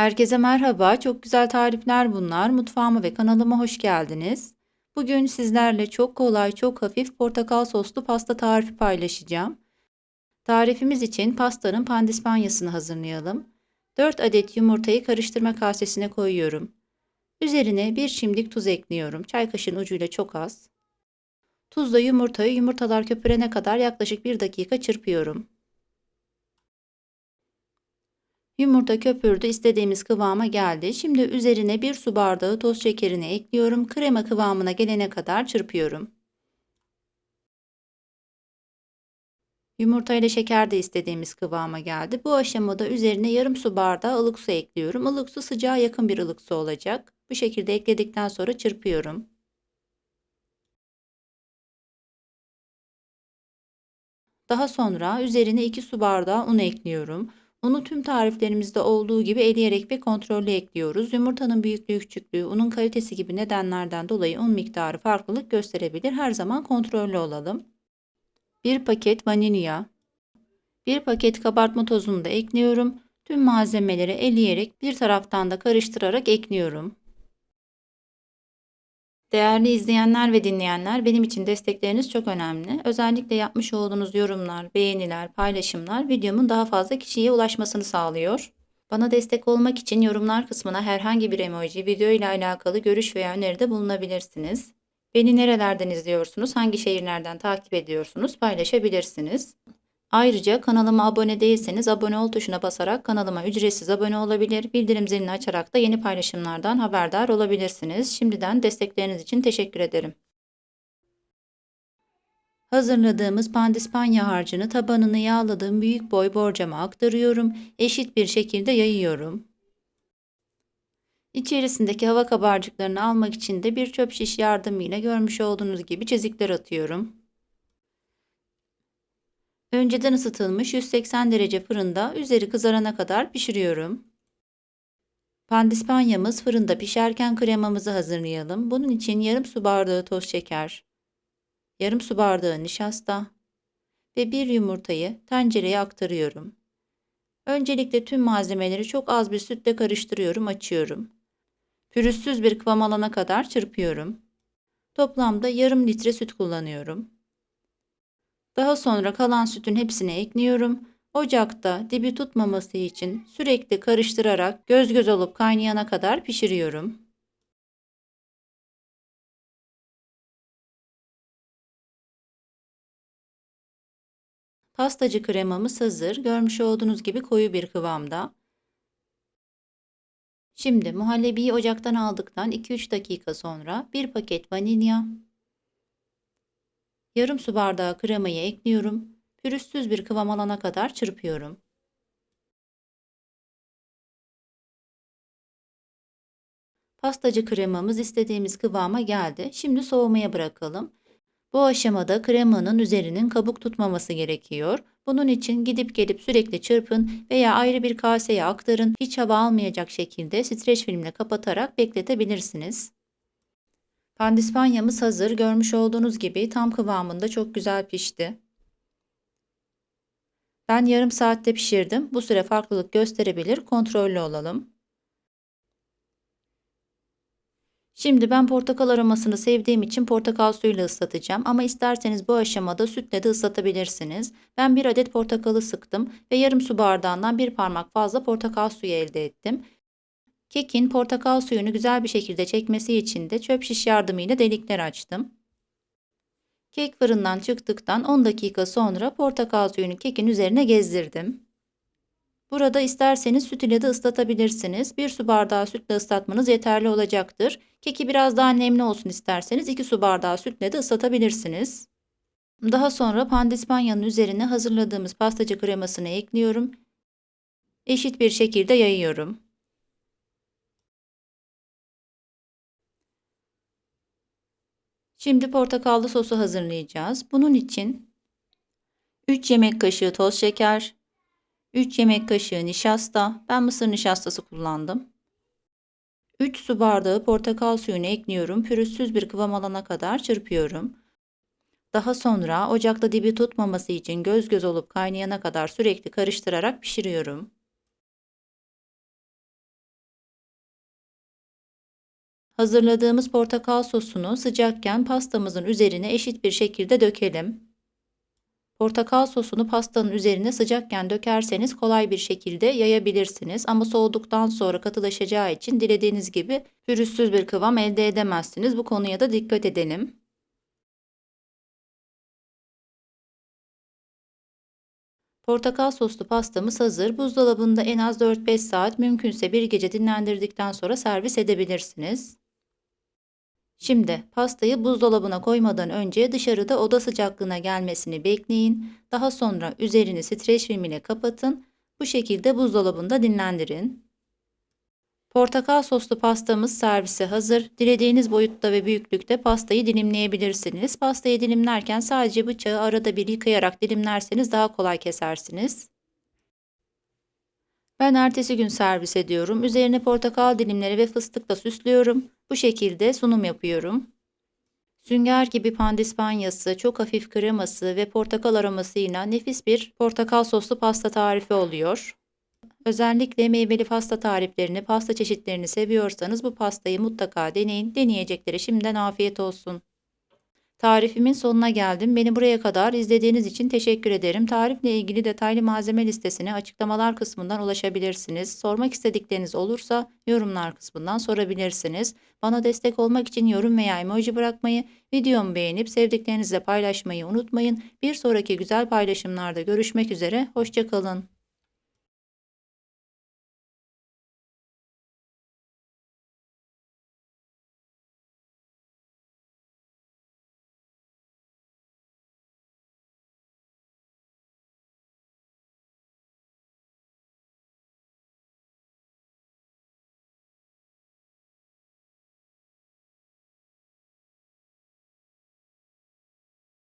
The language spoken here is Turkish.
Herkese merhaba. Çok güzel tarifler bunlar. Mutfağıma ve kanalıma hoş geldiniz. Bugün sizlerle çok kolay, çok hafif portakal soslu pasta tarifi paylaşacağım. Tarifimiz için pastanın pandispanyasını hazırlayalım. 4 adet yumurtayı karıştırma kasesine koyuyorum. Üzerine bir çimdik tuz ekliyorum. Çay kaşığının ucuyla çok az. Tuzla yumurtayı yumurtalar köpürene kadar yaklaşık 1 dakika çırpıyorum. Yumurta köpürdü, istediğimiz kıvama geldi. Şimdi üzerine bir su bardağı toz şekerini ekliyorum. Krema kıvamına gelene kadar çırpıyorum. Yumurta ile şeker de istediğimiz kıvama geldi. Bu aşamada üzerine yarım su bardağı ılık su ekliyorum. Ilık su sıcağa yakın bir ılık su olacak. Bu şekilde ekledikten sonra çırpıyorum. Daha sonra üzerine 2 su bardağı un ekliyorum. Unu tüm tariflerimizde olduğu gibi eleyerek ve kontrollü ekliyoruz. Yumurtanın büyüklüğü, küçüklüğü, unun kalitesi gibi nedenlerden dolayı un miktarı farklılık gösterebilir. Her zaman kontrollü olalım. 1 paket vanilya, 1 paket kabartma tozunu da ekliyorum. Tüm malzemeleri eleyerek bir taraftan da karıştırarak ekliyorum. Değerli izleyenler ve dinleyenler, benim için destekleriniz çok önemli. Özellikle yapmış olduğunuz yorumlar, beğeniler, paylaşımlar videomun daha fazla kişiye ulaşmasını sağlıyor. Bana destek olmak için yorumlar kısmına herhangi bir emoji, video ile alakalı görüş veya öneride bulunabilirsiniz. Beni nerelerden izliyorsunuz, hangi şehirlerden takip ediyorsunuz paylaşabilirsiniz. Ayrıca kanalıma abone değilseniz abone ol tuşuna basarak kanalıma ücretsiz abone olabilir, bildirim zilini açarak da yeni paylaşımlardan haberdar olabilirsiniz. Şimdiden destekleriniz için teşekkür ederim. Hazırladığımız pandispanya harcını tabanını yağladığım büyük boy borcama aktarıyorum. Eşit bir şekilde yayıyorum. İçerisindeki hava kabarcıklarını almak için de bir çöp şiş yardımıyla görmüş olduğunuz gibi çizikler atıyorum. Önceden ısıtılmış 180 derece fırında üzeri kızarana kadar pişiriyorum. Pandispanyamız fırında pişerken kremamızı hazırlayalım. Bunun için yarım su bardağı toz şeker, yarım su bardağı nişasta ve bir yumurtayı tencereye aktarıyorum. Öncelikle tüm malzemeleri çok az bir sütle karıştırıyorum, açıyorum. Pürüzsüz bir kıvam alana kadar çırpıyorum. Toplamda yarım litre süt kullanıyorum. Daha sonra kalan sütün hepsini ekliyorum. Ocakta dibi tutmaması için sürekli karıştırarak göz göz olup kaynayana kadar pişiriyorum. Pastacı kremamız hazır. Görmüş olduğunuz gibi koyu bir kıvamda. Şimdi muhallebiyi ocaktan aldıktan 2-3 dakika sonra bir paket vanilya, Yarım su bardağı kremayı ekliyorum. Pürüzsüz bir kıvam alana kadar çırpıyorum. Pastacı kremamız istediğimiz kıvama geldi. Şimdi soğumaya bırakalım. Bu aşamada kremanın üzerinin kabuk tutmaması gerekiyor. Bunun için gidip gelip sürekli çırpın veya ayrı bir kaseye aktarın. Hiç hava almayacak şekilde streç filmle kapatarak bekletebilirsiniz. Pandispanyamız hazır. Görmüş olduğunuz gibi tam kıvamında çok güzel pişti. Ben yarım saatte pişirdim. Bu süre farklılık gösterebilir. Kontrollü olalım. Şimdi ben portakal aromasını sevdiğim için portakal suyuyla ıslatacağım ama isterseniz bu aşamada sütle de ıslatabilirsiniz. Ben bir adet portakalı sıktım ve yarım su bardağından bir parmak fazla portakal suyu elde ettim. Kekin portakal suyunu güzel bir şekilde çekmesi için de çöp şiş yardımıyla delikler açtım. Kek fırından çıktıktan 10 dakika sonra portakal suyunu kekin üzerine gezdirdim. Burada isterseniz süt ile de ıslatabilirsiniz. Bir su bardağı sütle ıslatmanız yeterli olacaktır. Keki biraz daha nemli olsun isterseniz 2 su bardağı sütle de ıslatabilirsiniz. Daha sonra pandispanyanın üzerine hazırladığımız pastacı kremasını ekliyorum. Eşit bir şekilde yayıyorum. Şimdi portakallı sosu hazırlayacağız. Bunun için 3 yemek kaşığı toz şeker, 3 yemek kaşığı nişasta, ben mısır nişastası kullandım. 3 su bardağı portakal suyunu ekliyorum. Pürüzsüz bir kıvam alana kadar çırpıyorum. Daha sonra ocakta dibi tutmaması için göz göz olup kaynayana kadar sürekli karıştırarak pişiriyorum. Hazırladığımız portakal sosunu sıcakken pastamızın üzerine eşit bir şekilde dökelim. Portakal sosunu pastanın üzerine sıcakken dökerseniz kolay bir şekilde yayabilirsiniz ama soğuduktan sonra katılaşacağı için dilediğiniz gibi pürüzsüz bir kıvam elde edemezsiniz. Bu konuya da dikkat edelim. Portakal soslu pastamız hazır. Buzdolabında en az 4-5 saat mümkünse bir gece dinlendirdikten sonra servis edebilirsiniz. Şimdi pastayı buzdolabına koymadan önce dışarıda oda sıcaklığına gelmesini bekleyin. Daha sonra üzerini streç film ile kapatın. Bu şekilde buzdolabında dinlendirin. Portakal soslu pastamız servise hazır. Dilediğiniz boyutta ve büyüklükte pastayı dilimleyebilirsiniz. Pastayı dilimlerken sadece bıçağı arada bir yıkayarak dilimlerseniz daha kolay kesersiniz. Ben ertesi gün servis ediyorum. Üzerine portakal dilimleri ve fıstıkla süslüyorum. Bu şekilde sunum yapıyorum. Sünger gibi pandispanyası, çok hafif kreması ve portakal aromasıyla nefis bir portakal soslu pasta tarifi oluyor. Özellikle meyveli pasta tariflerini, pasta çeşitlerini seviyorsanız bu pastayı mutlaka deneyin. Deneyeceklere şimdiden afiyet olsun. Tarifimin sonuna geldim. Beni buraya kadar izlediğiniz için teşekkür ederim. Tarifle ilgili detaylı malzeme listesine açıklamalar kısmından ulaşabilirsiniz. Sormak istedikleriniz olursa yorumlar kısmından sorabilirsiniz. Bana destek olmak için yorum veya emoji bırakmayı, videomu beğenip sevdiklerinizle paylaşmayı unutmayın. Bir sonraki güzel paylaşımlarda görüşmek üzere. Hoşçakalın.